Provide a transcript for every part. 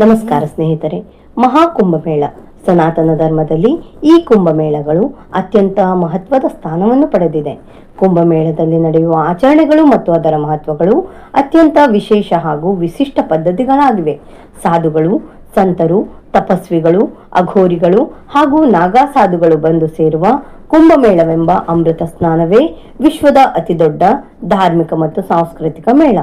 ನಮಸ್ಕಾರ ಸ್ನೇಹಿತರೆ, ಮಹಾಕುಂಭಮೇಳ. ಸನಾತನ ಧರ್ಮದಲ್ಲಿ ಈ ಕುಂಭಮೇಳಗಳು ಅತ್ಯಂತ ಮಹತ್ವದ ಸ್ಥಾನವನ್ನು ಪಡೆದಿದೆ. ಕುಂಭಮೇಳದಲ್ಲಿ ನಡೆಯುವ ಆಚರಣೆಗಳು ಮತ್ತು ಅದರ ಮಹತ್ವಗಳು ಅತ್ಯಂತ ವಿಶೇಷ ಹಾಗೂ ವಿಶಿಷ್ಟ ಪದ್ಧತಿಗಳಾಗಿವೆ. ಸಾಧುಗಳು, ಸಂತರು, ತಪಸ್ವಿಗಳು, ಅಘೋರಿಗಳು ಹಾಗೂ ನಾಗಾ ಸಾಧುಗಳು ಬಂದು ಸೇರುವ ಕುಂಭಮೇಳವೆಂಬ ಅಮೃತ ಸ್ನಾನವೇ ವಿಶ್ವದ ಅತಿದೊಡ್ಡ ಧಾರ್ಮಿಕ ಮತ್ತು ಸಾಂಸ್ಕೃತಿಕ ಮೇಳ.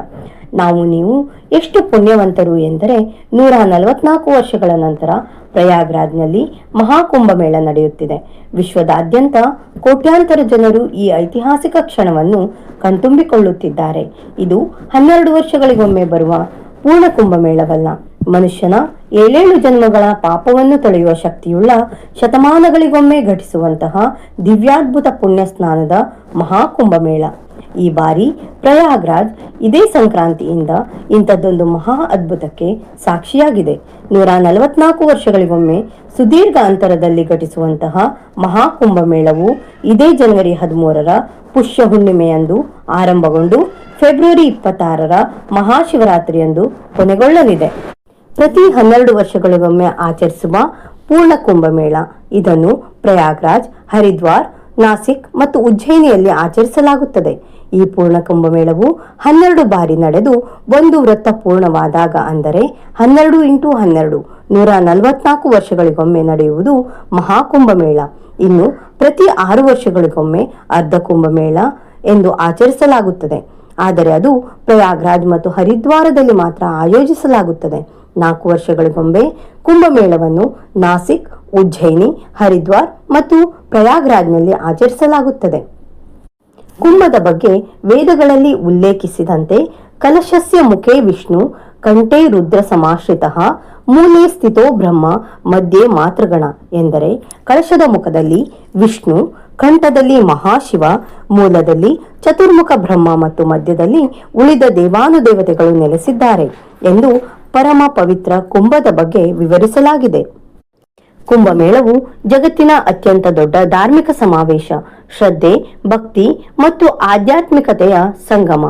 ನಾವು ನೀವು ಎಷ್ಟು ಪುಣ್ಯವಂತರು ಎಂದರೆ ನೂರ ನಲವತ್ನಾಲ್ಕು ವರ್ಷಗಳ ನಂತರ ಪ್ರಯಾಗ್ರಾಜ್ನಲ್ಲಿ ಮಹಾಕುಂಭಮೇಳ ನಡೆಯುತ್ತಿದೆ. ವಿಶ್ವದಾದ್ಯಂತ ಕೋಟ್ಯಾಂತರ ಜನರು ಈ ಐತಿಹಾಸಿಕ ಕ್ಷಣವನ್ನು ಕಣ್ತುಂಬಿಕೊಳ್ಳುತ್ತಿದ್ದಾರೆ. ಇದು ಹನ್ನೆರಡು ವರ್ಷಗಳಿಗೊಮ್ಮೆ ಬರುವ ಪೂರ್ಣ ಕುಂಭಮೇಳವಲ್ಲ ಮನುಷ್ಯನ ಏಳೇಳು ಜನ್ಮಗಳ ಪಾಪವನ್ನು ತೊಳೆಯುವ ಶಕ್ತಿಯುಳ್ಳ ಶತಮಾನಗಳಿಗೊಮ್ಮೆ ಘಟಿಸುವಂತಹ ದಿವ್ಯಾದ್ಭುತ ಪುಣ್ಯ ಸ್ನಾನದ ಮಹಾಕುಂಭಮೇಳ ಈ ಬಾರಿ ಪ್ರಯಾಗ್ರಾಜ್ ಇದೇ ಸಂಕ್ರಾಂತಿಯಿಂದ ಇಂಥದ್ದೊಂದು ಮಹಾ ಅದ್ಭುತಕ್ಕೆ ಸಾಕ್ಷಿಯಾಗಿದೆ. ನೂರ ನಲವತ್ನಾಲ್ಕು ವರ್ಷಗಳಿಗೊಮ್ಮೆ ಸುದೀರ್ಘ ಅಂತರದಲ್ಲಿ ಘಟಿಸುವಂತಹ ಮಹಾಕುಂಭಮೇಳವು ಇದೇ ಜನವರಿ ಹದಿಮೂರರ ಪುಷ್ಯ ಹುಣ್ಣಿಮೆಯಂದು ಆರಂಭಗೊಂಡು ಫೆಬ್ರವರಿ ಇಪ್ಪತ್ತಾರರ ಮಹಾಶಿವರಾತ್ರಿಯಂದು ಕೊನೆಗೊಳ್ಳಲಿದೆ. ಪ್ರತಿ ಹನ್ನೆರಡು ವರ್ಷಗಳಿಗೊಮ್ಮೆ ಆಚರಿಸುವ ಪೂರ್ಣ ಕುಂಭಮೇಳ ಇದನ್ನು ಪ್ರಯಾಗ್ರಾಜ್, ಹರಿದ್ವಾರ್, ನಾಸಿಕ್ ಮತ್ತು ಉಜ್ಜಯಿನಿಯಲ್ಲಿ ಆಚರಿಸಲಾಗುತ್ತದೆ. ಈ ಪೂರ್ಣ ಕುಂಭಮೇಳವು ಹನ್ನೆರಡು ಬಾರಿ ನಡೆದು ಒಂದು ವೃತ್ತ ಪೂರ್ಣವಾದಾಗ ಅಂದರೆ ಹನ್ನೆರಡು ಇಂಟು ಹನ್ನೆರಡು, ನೂರ ನಲವತ್ನಾಲ್ಕು ವರ್ಷಗಳಿಗೊಮ್ಮೆ ನಡೆಯುವುದು ಮಹಾಕುಂಭಮೇಳ ಇನ್ನು ಪ್ರತಿ ಆರು ವರ್ಷಗಳಿಗೊಮ್ಮೆ ಅರ್ಧ ಕುಂಭಮೇಳ ಎಂದು ಆಚರಿಸಲಾಗುತ್ತದೆ. ಆದರೆ ಅದು ಪ್ರಯಾಗ್ರಾಜ್ ಮತ್ತು ಹರಿದ್ವಾರದಲ್ಲಿ ಮಾತ್ರ ಆಯೋಜಿಸಲಾಗುತ್ತದೆ. ನಾಲ್ಕು ವರ್ಷಗಳಿಗೊಮ್ಮೆ ಕುಂಭಮೇಳವನ್ನು ನಾಸಿಕ್, ಉಜ್ಜಯಿನಿ, ಹರಿದ್ವಾರ್ ಮತ್ತು ಪ್ರಯಾಗ್ರಾಜ್ನಲ್ಲಿ ಆಚರಿಸಲಾಗುತ್ತದೆ. ಕುಂಭದ ಬಗ್ಗೆ ವೇದಗಳಲ್ಲಿ ಉಲ್ಲೇಖಿಸಿದಂತೆ ಕಲಶಸ್ಯ ಮುಖೇ ವಿಷ್ಣು, ಕಂಠೇ ರುದ್ರ ಸಮಾಶ್ರಿತ, ಮೂಲೆ ಸ್ಥಿತೋ ಬ್ರಹ್ಮ, ಮಧ್ಯೆ ಮಾತೃಗಣ ಎಂದರೆ ಕಳಶದ ಮುಖದಲ್ಲಿ ವಿಷ್ಣು, ಕಂಠದಲ್ಲಿ ಮಹಾಶಿವ, ಮೂಲದಲ್ಲಿ ಚತುರ್ಮುಖ ಬ್ರಹ್ಮ ಮತ್ತು ಮಧ್ಯದಲ್ಲಿ ಉಳಿದ ದೇವಾನುದೇವತೆಗಳು ನೆಲೆಸಿದ್ದಾರೆ ಎಂದು ಪರಮ ಪವಿತ್ರ ಕುಂಭದ ಬಗ್ಗೆ ವಿವರಿಸಲಾಗಿದೆ. ಕುಂಭಮೇಳವು ಜಗತ್ತಿನ ಅತ್ಯಂತ ದೊಡ್ಡ ಧಾರ್ಮಿಕ ಸಮಾವೇಶ. ಶ್ರದ್ಧೆ, ಭಕ್ತಿ ಮತ್ತು ಆಧ್ಯಾತ್ಮಿಕತೆಯ ಸಂಗಮ.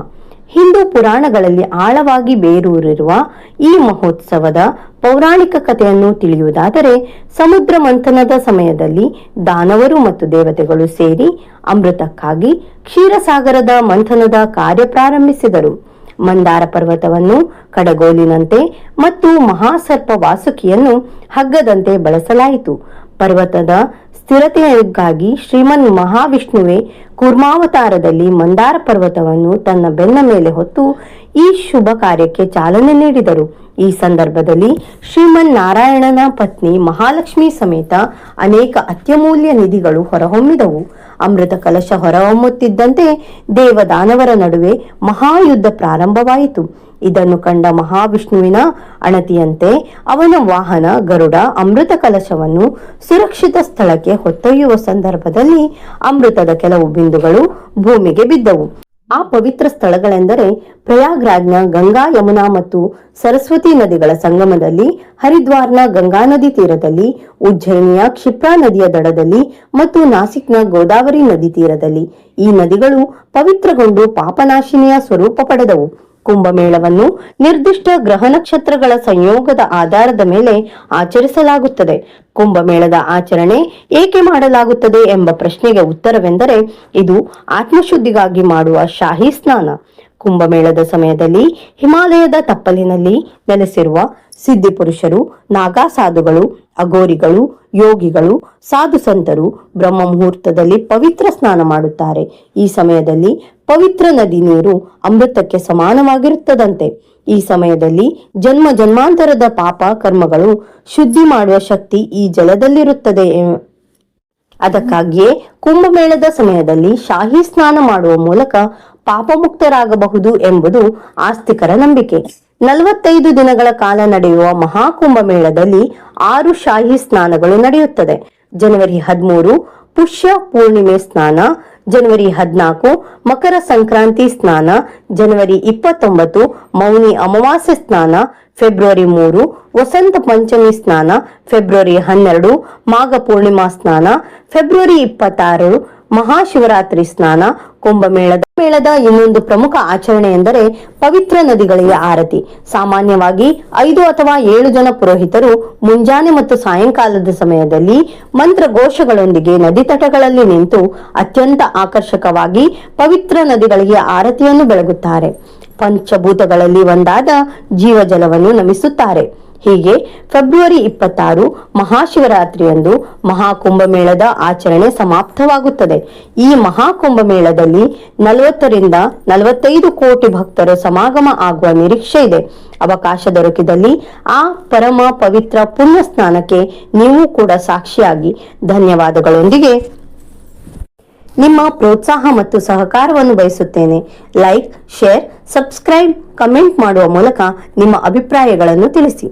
ಹಿಂದೂ ಪುರಾಣಗಳಲ್ಲಿ ಆಳವಾಗಿ ಬೇರೂರಿರುವ ಈ ಮಹೋತ್ಸವದ ಪೌರಾಣಿಕ ಕಥೆಯನ್ನು ತಿಳಿಯುವುದಾದರೆ, ಸಮುದ್ರ ಮಂಥನದ ಸಮಯದಲ್ಲಿ ದಾನವರು ಮತ್ತು ದೇವತೆಗಳು ಸೇರಿ ಅಮೃತಕ್ಕಾಗಿ ಕ್ಷೀರಸಾಗರದ ಮಂಥನದ ಕಾರ್ಯ ಪ್ರಾರಂಭಿಸಿದರು. ಮಂದಾರ ಪರ್ವತವನ್ನು, ಕಡಗೋಲಿನಂತೆ ಮತ್ತು ಮಹಾಸರ್ಪ ವಾಸುಕಿಯನ್ನು ಹಗ್ಗದಂತೆ ಬಳಸಲಾಯಿತು. ಪರ್ವತದ ಸ್ಥಿರತೆಗಾಗಿ ಶ್ರೀಮನ್ ಮಹಾವಿಷ್ಣುವೆ ಕುರ್ಮಾವತಾರದಲ್ಲಿ ಮಂದಾರ ಪರ್ವತವನ್ನು ತನ್ನ ಬೆನ್ನ ಮೇಲೆ ಹೊತ್ತು ಈ ಶುಭ ಕಾರ್ಯಕ್ಕೆ ಚಾಲನೆ ನೀಡಿದರು. ಈ ಸಂದರ್ಭದಲ್ಲಿ ಶ್ರೀಮನ್ ನಾರಾಯಣನ ಪತ್ನಿ ಮಹಾಲಕ್ಷ್ಮಿ ಸಮೇತ ಅನೇಕ ಅತ್ಯಮೂಲ್ಯ ನಿಧಿಗಳು ಹೊರಹೊಮ್ಮಿದವು. ಅಮೃತ ಕಲಶ ಹೊರಹೊಮ್ಮುತ್ತಿದ್ದಂತೆ ದೇವದಾನವರ ನಡುವೆ ಮಹಾಯುದ್ಧ ಪ್ರಾರಂಭವಾಯಿತು. ಇದನ್ನು ಕಂಡ ಮಹಾವಿಷ್ಣುವಿನ ಅಣತಿಯಂತೆ ಅವನ ವಾಹನ ಗರುಡ ಅಮೃತ ಕಲಶವನ್ನು ಸುರಕ್ಷಿತ ಸ್ಥಳಕ್ಕೆ ಹೊತ್ತೊಯ್ಯುವ ಸಂದರ್ಭದಲ್ಲಿ ಅಮೃತದ ಕೆಲವು ಬಿಂದುಗಳು ಭೂಮಿಗೆ ಬಿದ್ದವು. ಆ ಪವಿತ್ರ ಸ್ಥಳಗಳೆಂದರೆ ಪ್ರಯಾಗ್ರಾಜ್ನ ಗಂಗಾ ಯಮುನಾ ಮತ್ತು ಸರಸ್ವತಿ ನದಿಗಳ ಸಂಗಮದಲ್ಲಿ, ಹರಿದ್ವಾರ್ನ ಗಂಗಾ ನದಿ ತೀರದಲ್ಲಿ, ಉಜ್ಜಯಿನಿಯ ಕ್ಷಿಪ್ರಾ ನದಿಯ ದಡದಲ್ಲಿ ಮತ್ತು ನಾಸಿಕ್ನ ಗೋದಾವರಿ ನದಿ ತೀರದಲ್ಲಿ ಈ ನದಿಗಳು ಪವಿತ್ರಗೊಂಡು ಪಾಪನಾಶಿನಿಯ ಸ್ವರೂಪ ಪಡೆದವು. ಕುಂಭಮೇಳವನ್ನು ನಿರ್ದಿಷ್ಟ ಗ್ರಹ ನಕ್ಷತ್ರಗಳ ಸಂಯೋಗದ ಆಧಾರದ ಮೇಲೆ ಆಚರಿಸಲಾಗುತ್ತದೆ. ಕುಂಭಮೇಳದ ಆಚರಣೆ ಏಕೆ ಮಾಡಲಾಗುತ್ತದೆ ಎಂಬ ಪ್ರಶ್ನೆಗೆ ಉತ್ತರವೆಂದರೆ ಇದು ಆತ್ಮಶುದ್ಧಿಗಾಗಿ ಮಾಡುವ ಶಾಹಿ ಸ್ನಾನ. ಕುಂಭಮೇಳದ ಸಮಯದಲ್ಲಿ ಹಿಮಾಲಯದ ತಪ್ಪಲಿನಲ್ಲಿ ನೆಲೆಸಿರುವ ಸಿದ್ಧಿ ಪುರುಷರು, ನಾಗಾ ಸಾಧುಗಳು ಅಗೋರಿಗಳು ಯೋಗಿಗಳು, ಸಾಧು ಸಂತರು ಬ್ರಹ್ಮ ಮುಹೂರ್ತದಲ್ಲಿ ಪವಿತ್ರ ಸ್ನಾನ ಮಾಡುತ್ತಾರೆ. ಈ ಸಮಯದಲ್ಲಿ ಪವಿತ್ರ ನದಿ ನೀರು ಅಮೃತಕ್ಕೆ ಸಮಾನವಾಗಿರುತ್ತದಂತೆ. ಈ ಸಮಯದಲ್ಲಿ ಜನ್ಮ ಜನ್ಮಾಂತರದ ಪಾಪ ಕರ್ಮಗಳು ಶುದ್ಧಿ ಮಾಡುವ ಶಕ್ತಿ ಈ ಜಲದಲ್ಲಿರುತ್ತದೆ ಅದಕ್ಕಾಗಿಯೇ ಕುಂಭಮೇಳದ ಸಮಯದಲ್ಲಿ ಶಾಹಿ ಸ್ನಾನ ಮಾಡುವ ಮೂಲಕ ಪಾಪಮುಕ್ತರಾಗಬಹುದು ಎಂಬುದು ಆಸ್ತಿಕರ ನಂಬಿಕೆ. ನಲವತ್ತೈದು ದಿನಗಳ ಕಾಲ ನಡೆಯುವ ಮಹಾಕುಂಭಮೇಳದಲ್ಲಿ ಆರು ಶಾಹಿ ಸ್ನಾನಗಳು ನಡೆಯುತ್ತದೆ. ಜನವರಿ ಹದಿಮೂರು ಪುಷ್ಯ ಪೂರ್ಣಿಮೆ ಸ್ನಾನ, ಜನವರಿ ಹದಿನಾಲ್ಕು, ಮಕರ ಸಂಕ್ರಾಂತಿ ಸ್ನಾನ, ಜನವರಿ ಇಪ್ಪತ್ತೊಂಬತ್ತು, ಮೌನಿ ಅಮಾವಾಸ್ಯೆ ಸ್ನಾನ, ಫೆಬ್ರವರಿ ಮೂರು, ವಸಂತ ಪಂಚಮಿ ಸ್ನಾನ, ಫೆಬ್ರವರಿ ಹನ್ನೆರಡು, ಮಾಘ ಪೂರ್ಣಿಮಾ ಸ್ನಾನ, ಫೆಬ್ರವರಿ ಇಪ್ಪತ್ತಾರು, ಮಹಾಶಿವರಾತ್ರಿ ಸ್ನಾನ, ಕುಂಭಮೇಳದ ಮೇಳದ ಇನ್ನೊಂದು ಪ್ರಮುಖ ಆಚರಣೆ ಎಂದರೆ ಪವಿತ್ರ ನದಿಗಳಿಗೆ ಆರತಿ. ಸಾಮಾನ್ಯವಾಗಿ ಐದು ಅಥವಾ ಏಳು ಜನ ಪುರೋಹಿತರು ಮುಂಜಾನೆ ಮತ್ತು ಸಾಯಂಕಾಲದ ಸಮಯದಲ್ಲಿ ಮಂತ್ರ ಘೋಷಗಳೊಂದಿಗೆ ನದಿ ತಟಗಳಲ್ಲಿ ನಿಂತು ಅತ್ಯಂತ ಆಕರ್ಷಕವಾಗಿ ಪವಿತ್ರ ನದಿಗಳಿಗೆ ಆರತಿಯನ್ನು ಬೆಳಗುತ್ತಾರೆ. ಪಂಚಭೂತಗಳಲ್ಲಿ ಒಂದಾದ ಜೀವಜಲವನ್ನು ನಮಿಸುತ್ತಾರೆ. ಹೀಗೆ ಫೆಬ್ರವರಿ ಇಪ್ಪತ್ತಾರು ಮಹಾಶಿವರಾತ್ರಿಯಂದು ಮಹಾಕುಂಭಮೇಳದ ಆಚರಣೆ ಸಮಾಪ್ತವಾಗುತ್ತದೆ. ಈ ಮಹಾಕುಂಭಮೇಳದಲ್ಲಿ ನಲವತ್ತರಿಂದ ನಲವತ್ತೈದು ಕೋಟಿ ಭಕ್ತರು ಸಮಾಗಮ ಆಗುವ ನಿರೀಕ್ಷೆ ಇದೆ. ಅವಕಾಶ ದೊರಕಿದಲ್ಲಿ ಆ ಪರಮ ಪವಿತ್ರ ಪುಣ್ಯ ಸ್ನಾನಕ್ಕೆ ನೀವು ಕೂಡ ಸಾಕ್ಷಿಯಾಗಿ ಧನ್ಯವಾದಗಳೊಂದಿಗೆ ನಿಮ್ಮ ಪ್ರೋತ್ಸಾಹ ಮತ್ತು ಸಹಕಾರವನ್ನು ಬಯಸುತ್ತೇನೆ. ಲೈಕ್ ಶೇರ್ ಸಬ್ಸ್ಕ್ರೈಬ್ ಕಮೆಂಟ್ ಮಾಡುವ ಮೂಲಕ ನಿಮ್ಮ ಅಭಿಪ್ರಾಯಗಳನ್ನು ತಿಳಿಸಿ.